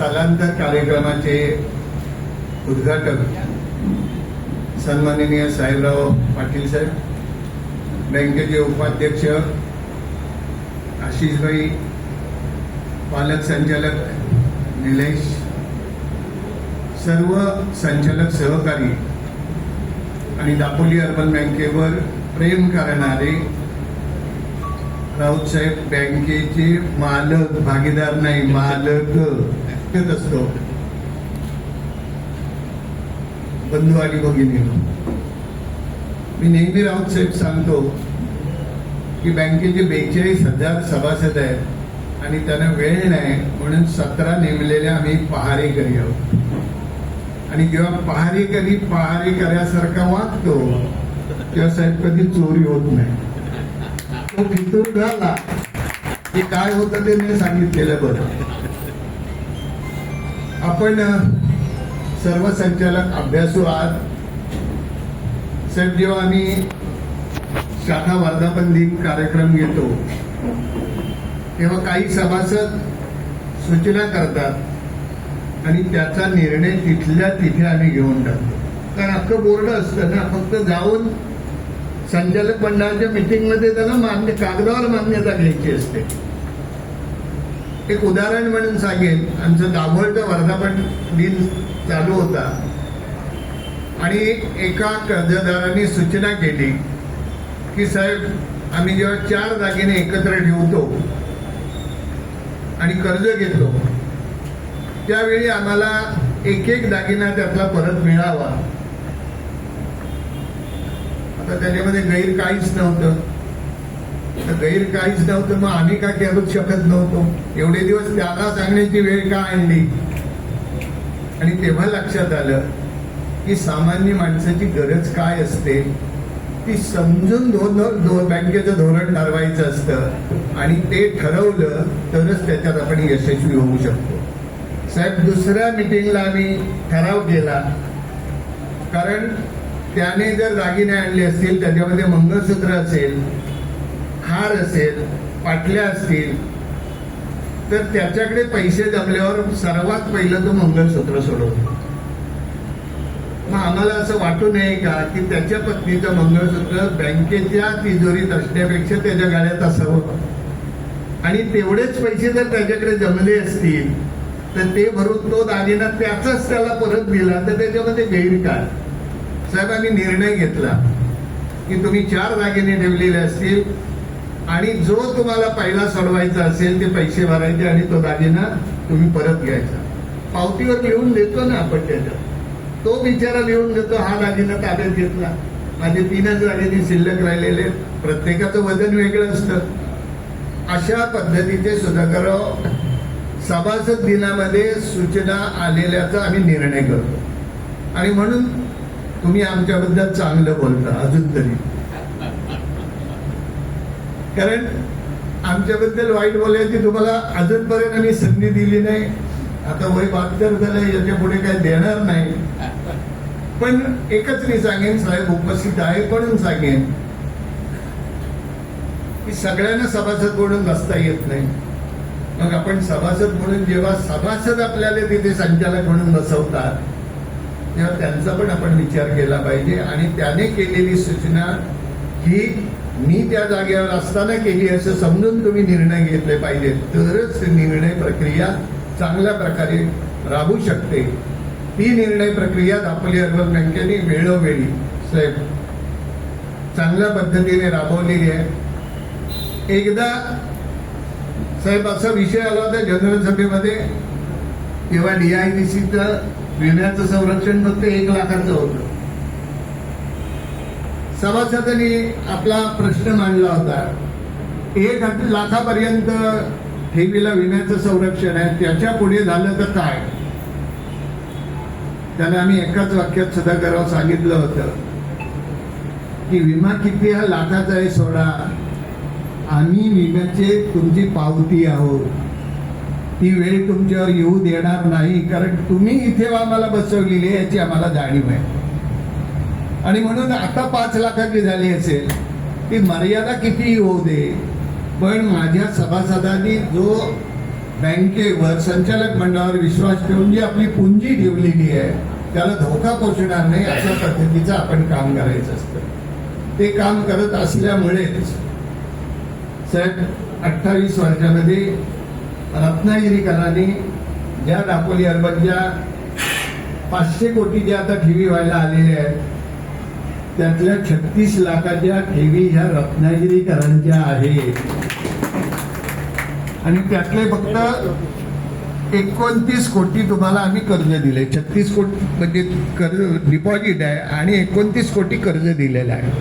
स्थलांतर कार्यक्रमाचे उद्घाटक सन्माननीय साहेबराव पाटील साहेब बँकेचे उपाध्यक्ष आशिषभाई पालक संचालक निलेश सर्व संचालक सहकारी आणि दापोली अर्बन बँकेवर प्रेम करणारे राऊत साहेब बँकेचे मालक भागीदार नाही मालक. हेच असतो. बंधू आणि भगिनी मी नेहमी राऊत साहेब सांगतो की बँकेचे बेचाळीस हजार सभासद आहेत आणि त्यांना वेळ नाही म्हणून सतरा नेमलेल्या आम्ही पहारेकरी आहोत. आणि जेव्हा पहारेकरी पहारेकऱ्यासारखा वागतो तेव्हा साहेब कधी चोरी होत नाही. तो फितूर झाला. की काय होतं ते मी सांगितलेलं बरं. आपण सर्व संचालक अभ्यासू आहात. सर जेव्हा आम्ही शाखा वर्धापन दिन कार्यक्रम घेतो तेव्हा काही सभासद सूचना करतात आणि त्याचा निर्णय तिथल्या तिथे आम्ही घेऊन टाकतो. कारण अख्खं बोर्ड असतं ना फक्त जाऊन संचालक मंडळाच्या मिटिंगमध्ये त्याला मान्य कागदावर मान्यता घ्यायची असते. एक उदाहरण म्हणून सांगेन. आमचं दाभोळचं वर्धापन दिन चालू होता. आणि एका कर्जदाराने सूचना केली की साहेब आम्ही जेव्हा चार दागिने एकत्र ठेवतो आणि कर्ज घेतो त्यावेळी आम्हाला एक एक दागिना त्यातला परत मिळावा. आता त्याच्यामध्ये गैर काहीच नव्हतं. गैर काहीच नव्हतं. मग आम्ही का करूच शकत नव्हतो. एवढे दिवस त्याला सांगण्याची वेळ का आणली? आणि तेव्हा लक्षात आलं की सामान्य माणसाची गरज काय असते? ती समजून धोरण बँकेचं धोरण ठरवायचं असतं. आणि ते ठरवलं तरच त्याच्यात आपण यशस्वी होऊ शकतो. साहेब दुसऱ्या मिटिंगला आम्ही ठराव केला. कारण त्याने जर दागिने आणले असतील त्याच्यामध्ये मंगळसूत्र असेल हार असेल पाटल्या असतील तर त्याच्याकडे पैसे जमल्यावर सर्वात पहिलं तो मंगळसूत्र सोडवतो. मग आम्हाला असं वाटू नये का की त्याच्या पत्नीचं मंगळसूत्र बँकेच्या तिजोरीत असण्यापेक्षा त्याच्या गाड्यात असावं? आणि तेवढेच पैसे जर त्याच्याकडे जमले असतील तर ते भरून तो दागिना त्याचाच त्याला परत दिला तर त्याच्यामध्ये गैर काय साहेबांनी निर्णय घेतला की तुम्ही चार दागिने ठेवलेले असतील आणि जो तुम्हाला पहिला सोडवायचा असेल ते पैसे भरायचे आणि तो दागिना तुम्ही परत घ्यायचा. पावतीवर लिहून देतो ना आपण त्याच्यात. तो बिचारा लिहून देतो हा दागिना ताब्यात घेतला. माझे तीनच दागिने शिल्लक राहिलेले आहेत. प्रत्येकाचं वजन वेगळं असतं. अशा पद्धतीचे सुधाकरराव सभासद दिनामध्ये सूचना आलेल्याचा आम्ही निर्णय करतो. आणि म्हणून तुम्ही आमच्याबद्दल चांगलं बोलता अजून तरी. कारण आमच्याबद्दल वाईट बोलायची तुम्हाला अजूनपर्यंत आम्ही संधी दिली नाही. आता वय बहात्तर झालं याच्यापुढे काय देणार नाही. पण एकच मी सांगेन साहेब उपस्थित आहे म्हणून सांगेन. की सगळ्यांना सभासद म्हणून बसता येत नाही. मग आपण सभासद म्हणून जेव्हा सभासद आपल्याला तिथे संचालक म्हणून बसवतात तेव्हा त्यांचा पण आपण विचार केला पाहिजे. आणि त्याने केलेली सूचना ही मी त्या जागेवर असताना केली असं समजून तुम्ही निर्णय घेतले पाहिजे तरच निर्णय प्रक्रिया चांगल्या प्रकारे राबू शकते. ती निर्णय प्रक्रिया दापोली अर्बन बँकेने वेळोवेळी. साहेब चांगल्या पद्धतीने राबवलेली आहे. एकदा साहेब असा विषय आला होता जनरल सभेमध्ये तेव्हा डीआयडीसीचं विम्याचं संरक्षण फक्त एक लाखाचं होतं. सभासदांनी आपला प्रश्न मांडला होता. एक लाखापर्यंत ठेवीला विम्याचं संरक्षण आहे. त्याच्या पुढे झालं तर काय? त्याला आम्ही एकाच वाक्यात सुद्धा करावं सांगितलं होतं की विमा किती हा लाखाचा आहे सोडा. आम्ही विम्याचे तुमची पावती आहोत. ती वेळ तुमच्यावर येऊ देणार नाही. कारण तुम्ही इथे आम्हाला बसवलेली आहे याची आम्हाला जाणीव आहे. आणि म्हणून आता पाच लाखाची झाली असेल. ती मर्यादा किती होऊ दे पण माझ्या सभासदांनी जो बँकेवर संचालक मंडळावर विश्वास ठेवून जी आपली पुंजी ठेवलेली आहे त्याला धोका पोचणार नाही अशा पद्धतीचं आपण काम करायचं असतं. ते काम करत असल्यामुळेच साहेब अठ्ठावीस वर्षामध्ये रत्नागिरीकरांनी ज्या दापोली अर्बनच्या पाचशे कोटी ज्या आता ठेवी व्हायला आलेल्या आहेत त्यातल्या छत्तीस लाखाच्या ठेवी ह्या रत्नागिरीकरांच्या आहेत. आणि त्यातले फक्त एकोणतीस कोटी तुम्हाला आम्ही कर्ज दिले. छत्तीस कोटी म्हणजे कर्ज डिपॉझिट आहे आणि एकोणतीस कोटी कर्ज दिलेलं आहे.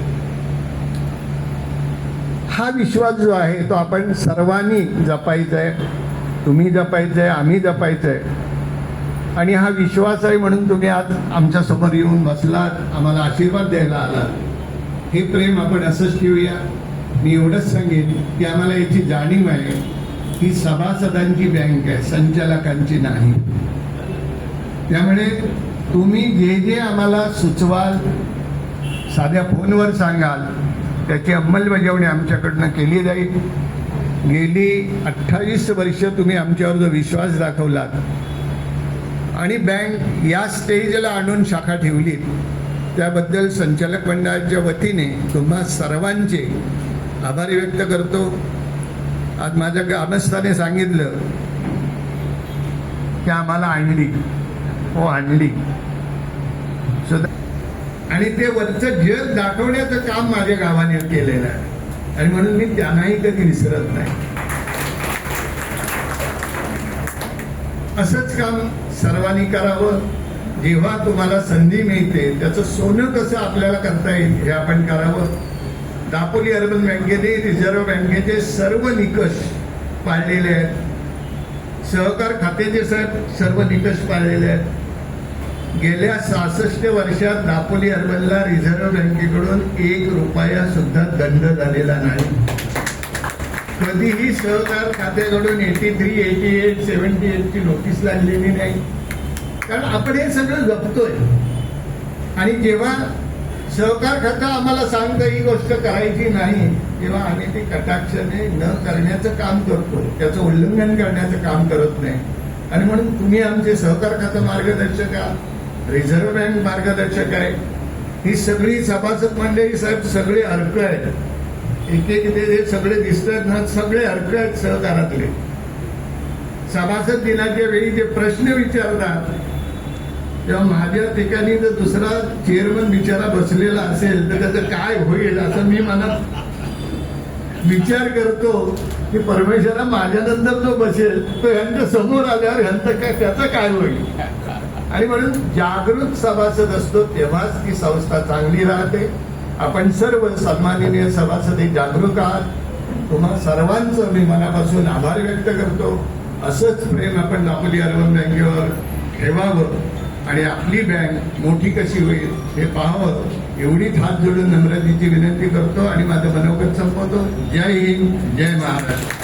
हा विश्वास जो आहे तो आपण सर्वांनी जपायचा आहे तुम्ही जपायचं आहे आम्ही जपायचं आहे आणि हा विश्वास आहे म्हणून तुम्ही आज आमच्यासमोर येऊन बसलात आम्हाला आशीर्वाद द्यायला आलात. हे प्रेम आपण असंच ठेवूया. मी एवढंच सांगेन की आम्हाला याची जाणीव आहे ही सभासदांची बँक आहे संचालकांची नाही. त्यामुळे तुम्ही जे जे आम्हाला सुचवाल साध्या फोनवर सांगाल त्याची अंमलबजावणी आमच्याकडनं केली जाईल. गेली अठ्ठावीस वर्ष तुम्ही आमच्यावर जो विश्वास दाखवलात आणि बँक या स्टेजला आणून शाखा ठेवली. त्याबद्दल संचालक मंडळाच्या वतीने तुम्हा सर्वांचे आभार व्यक्त करतो. आज माझ्या ग्रामस्थाने सांगितलं की आम्हाला आणली. हो आणली. आणि ते वरचं जग दाखवण्याचं काम माझ्या गावाने केलेलं आहे. आणि म्हणून मी त्यांनाही कधी विसरत नाही. असंच काम सर्वांनी करावं. जेव्हा तुम्हाला संधी मिळते त्याचं सोनं कसं आपल्याला करता येईल हे आपण करावं. दापोली अर्बन बँकेने रिझर्व्ह बँकेचे सर्व निकष पाळलेले आहेत. सहकार खात्याचे साहेब सर्व निकष पाळलेले आहेत. गेल्या सहासष्ट वर्षात दापोली अर्बनला रिझर्व्ह बँकेकडून एक रुपया सुद्धा दंड झालेला नाही. कधीही सहकार खात्याकडून eighty three eighty eight seventy एटची notice लागलेली नाही. कारण आपण हे सगळं जपतोय. आणि जेव्हा सहकार खातं आम्हाला सांगतं ही गोष्ट करायची नाही तेव्हा आम्ही ती कटाक्षाने न करण्याचं काम करतो त्याचं उल्लंघन करण्याचं काम करत नाही. आणि म्हणून तुम्ही आमचे सहकार खातं मार्गदर्शक आहात. रिझर्व्ह बँक मार्गदर्शक आहे. ही सगळी सभासद मंडळी साहेब सगळे अर्क आहेत. एक एक ते सगळे दिसतात ना सगळे हरकत सहकारातले. सभासद दिनाच्या वेळी जे प्रश्न विचारतात तेव्हा माझ्या ठिकाणी जर दुसरा चेअरमन बिचारा बसलेला असेल तर त्याचं काय होईल असं मी मनात विचार करतो की परमेश्वरा माझ्यानंतर जो बसेल तो ह्यांच्या समोर आल्यावर ह्यांचं काय त्याचं काय होईल? आणि म्हणून जागृत सभासद असतो तेव्हाच ती संस्था चांगली राहते. आपण सर्व सन्माननीय सभासद जागरूक आहात. तुम्हा सर्वांचं मी मनापासून आभार व्यक्त करतो. असंच प्रेम आपण दापोली अर्बन बँकेवर ठेवावं आणि आपली बँक मोठी कशी होईल हे पाहावं एवढीच हात जोडून नम्रतेची विनंती करतो आणि माझं मनोगत संपवतो. जय हिंद जय महाराष्ट्र.